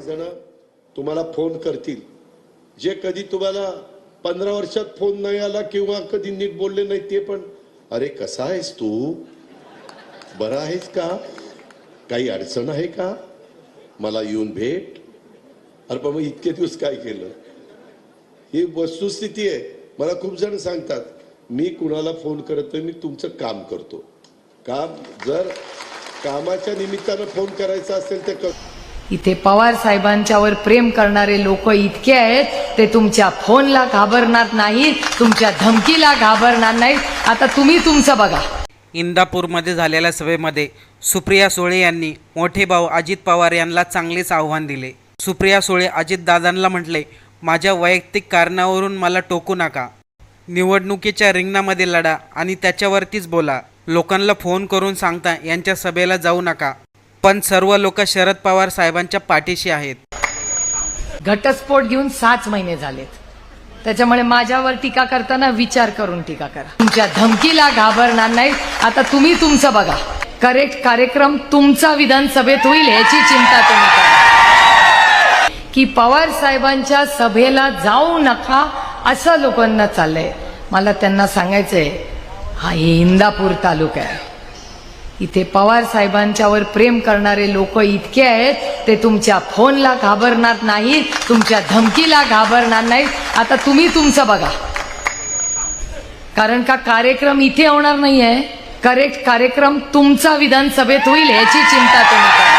जण तुम्हाला फोन करतील? जे कधी तुम्हाला पंधरा वर्षात फोन नाही आला किंवा कधी नीट बोलले नाही ते पण अरे कसा आहेस तू? बरा आहेस का? काही अडचण आहे का? मला येऊन भेट. अरे पण मग इतके दिवस काय केलं? ही वस्तुस्थिती आहे. मला खूप जण सांगतात मी कुणाला फोन करत नाही मी तुमचं काम करतो. काम जर कामाच्या निमित्तानं फोन करायचा असेल तर कर इथे पवार साहेबांच्यावर प्रेम करणारे लोक इतके आहेत ते तुमच्या फोनला घाबरणार नाहीत तुमच्या धमकीला घाबरणार नाहीत. आता तुम्ही तुमचं बघा. इंदापूरमध्ये झालेल्या सभेमध्ये सुप्रिया सुळे यांनी मोठे भाऊ अजित पवार यांना चांगलेच आव्हान दिले. सुप्रिया सुळे अजितदादांना म्हटले माझ्या वैयक्तिक कारणावरून मला टोकू नका. निवडणुकीच्या रिंगणामध्ये लढा आणि त्याच्यावरतीच बोला. लोकांना फोन करून सांगता यांच्या सभेला जाऊ नका. पण सर्व लोक शरद पवार साहेबांच्या पाठीशी आहेत. घटस्फोट घेऊन सात महिने झालेत. त्याच्यामुळे माझ्यावर टीका करताना विचार करून टीका करा. तुमच्या धमकीला घाबरणार नाही आता तुम्ही तुमचं बघा. करेक्ट कार्यक्रम तुमचा विधानसभेत होईल याची चिंता तुम्ही करा. की पवार साहेबांच्या सभेला जाऊ नका असं लोकांना चाललंय. मला त्यांना सांगायचंय हा इंदापूर तालुका आहे. इथे पवार साहेबांच्यावर प्रेम करणारे लोक इतके आहेत ते तुमच्या फोनला घाबरणार नाहीत तुमच्या धमकीला घाबरणार नाहीत. आता तुम्ही तुमचं बघा. कारण का कार्यक्रम इथे होणार नाहीये. करेक्ट कार्यक्रम तुमचा विधानसभेत होईल याची चिंता तुम्ही करा.